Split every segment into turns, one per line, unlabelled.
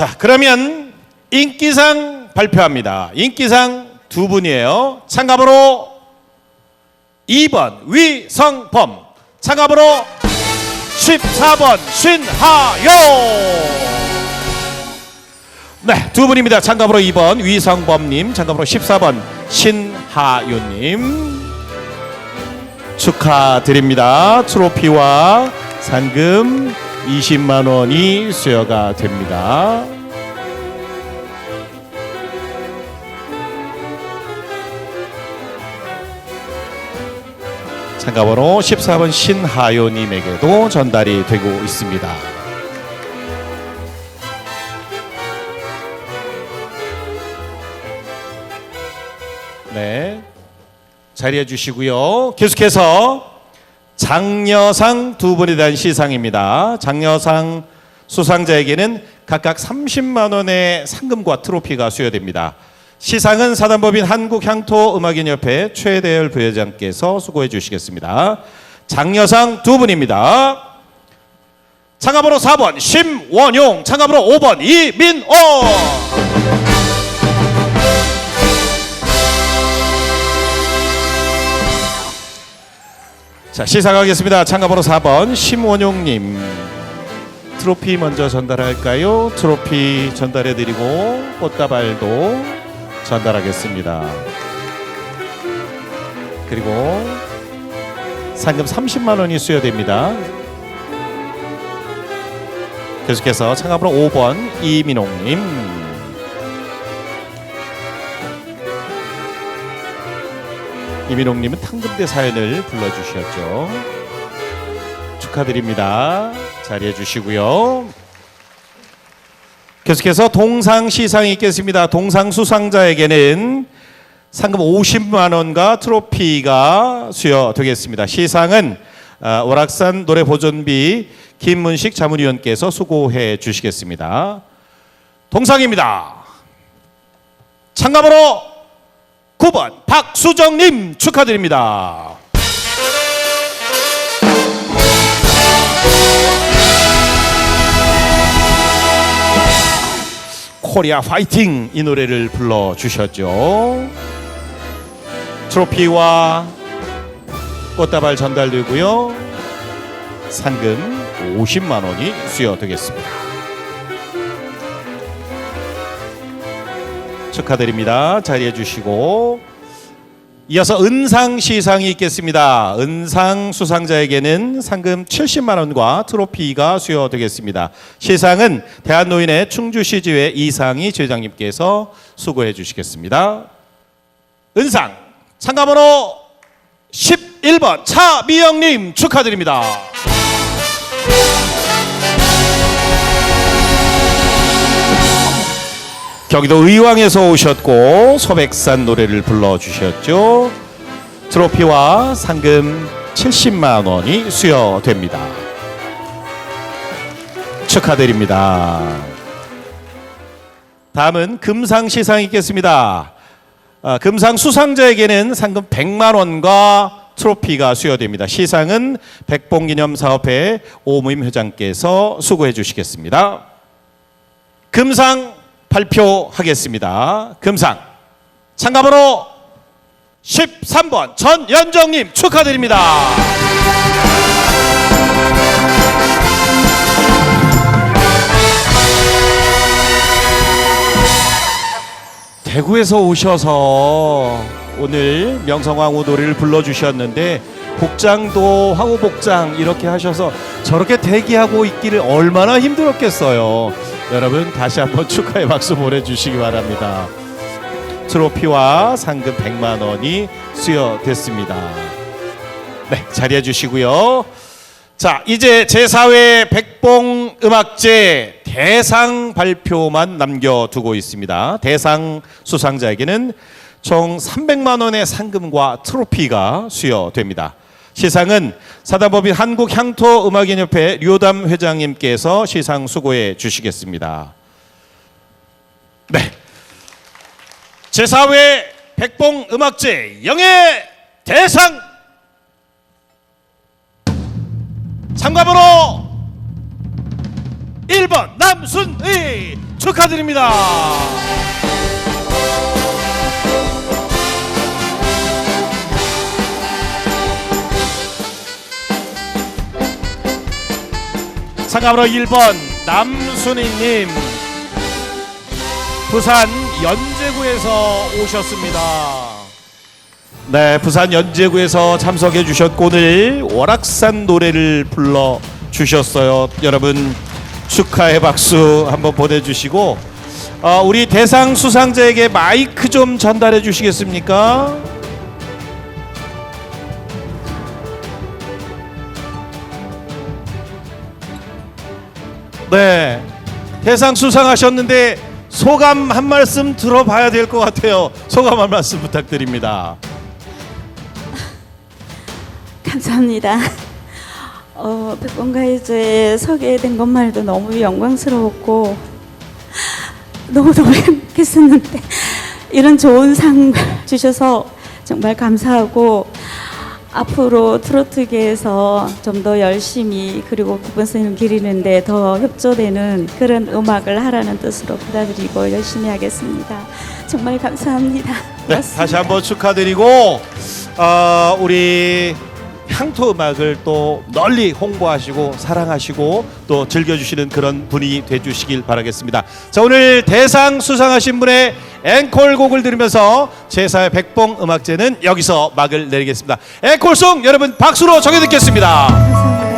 자, 그러면 인기상 발표합니다. 인기상 두 분이에요. 참가번호 2번 위성범, 참가번호 14번 신하요. 네, 두 분입니다. 참가번호 2번 위성범님, 참가번호 14번 신하요님. 축하드립니다. 트로피와 상금 20만 원이 수여가 됩니다. 참가번호 14번 신하요님에게도 전달이 되고 있습니다. 네. 자리해 주시고요. 계속해서 장려상 두 분에 대한 시상입니다. 장려상 수상자에게는 각각 30만 원의 상금과 트로피가 수여됩니다. 시상은 사단법인 한국향토음악인협회 최대열 부회장께서 수고해 주시겠습니다. 장려상 두 분입니다. 창가번호 4번 심원용, 창가번호 5번 이민호. 자 시작하겠습니다. 참가번호 4번 심원용님 트로피 먼저 전달할까요? 트로피 전달해드리고 꽃다발도 전달하겠습니다. 그리고 상금 30만 원이 수여됩니다. 계속해서 참가번호 5번 이민홍님 이민홍님은 탕금대 사연을 불러주셨죠. 축하드립니다. 자리해 주시고요. 계속해서 동상 시상이 있겠습니다. 동상 수상자에게는 상금 50만 원과 트로피가 수여되겠습니다. 시상은 아, 오락산 노래 보존비 김문식 자문위원께서 수고해 주시겠습니다. 동상입니다. 참가번호 9번 박수정님 축하드립니다. 코리아 파이팅 이 노래를 불러 주셨죠. 트로피와 꽃다발 전달되고요. 상금 50만 원이 수여되겠습니다. 축하드립니다. 자리해 주시고 이어서 은상 시상이 있겠습니다. 은상 수상자에게는 상금 70만 원과 트로피가 수여되겠습니다. 시상은 대한노인의 충주시지회 이상희 제장님께서 수고해 주시겠습니다. 은상 참가번호 11번 차미영님 축하드립니다. 경기도 의왕에서 오셨고 소백산 노래를 불러주셨죠. 트로피와 상금 70만 원이 수여됩니다. 축하드립니다. 다음은 금상 시상 있겠습니다. 아, 금상 수상자에게는 상금 100만 원과 트로피가 수여됩니다. 시상은 백봉기념사업회 오무임 회장께서 수고해 주시겠습니다. 금상 발표하겠습니다. 금상 참가번호 13번 전연정님 축하드립니다. 대구에서 오셔서 오늘 명성황후 노래를 불러주셨는데 복장도 황후 복장 이렇게 하셔서 저렇게 대기하고 있기를 얼마나 힘들었겠어요. 여러분 다시 한번 축하의 박수 보내주시기 바랍니다. 트로피와 상금 100만 원이 수여됐습니다. 네, 자리해 주시고요. 자, 이제 제4회 백봉 음악제 대상 발표만 남겨두고 있습니다. 대상 수상자에게는 총 300만 원의 상금과 트로피가 수여됩니다. 시상은 사단법인 한국향토음악인협회 류담 회장님께서 시상 수고해 주시겠습니다. 네. 제4회 백봉 음악제 영예 대상 참가번호 1번 남순의 축하드립니다. 상가번호 1번 남순희님 부산 연제구에서 오셨습니다. 네, 부산 연제구에서 참석해 주셨고 오늘 월악산 노래를 불러 주셨어요. 여러분 축하의 박수 한번 보내주시고 어, 우리 대상 수상자에게 마이크 좀 전달해 주시겠습니까? 네, 대상 수상하셨는데 소감 한 말씀 들어봐야 될 것 같아요. 소감 한 말씀 부탁드립니다.
감사합니다. 어, 백범가이즈에 서게 된 것만해도 너무 영광스러웠고 너무너무 행복했었는데 이런 좋은 상 주셔서 정말 감사하고 앞으로 트로트계에서 좀 더 열심히 그리고 국분선을 기리는데 더 협조되는 그런 음악을 하라는 뜻으로 받아들이고 열심히 하겠습니다. 정말 감사합니다.
네,
고맙습니다.
다시 한번 축하드리고 어, 우리 향토 음악을 또 널리 홍보하시고 사랑하시고 또 즐겨주시는 그런 분이 되주시길 바라겠습니다. 자 오늘 대상 수상하신 분의 앵콜곡을 들으면서 제사의 백봉 음악제는 여기서 막을 내리겠습니다. 앵콜송 여러분 박수로 정해 듣겠습니다.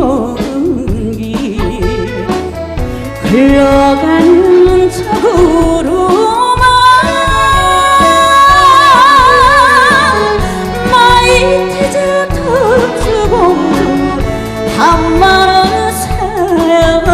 먼 길 흘러가는 차로만 나의 뒤져던 주공도 한마른 세월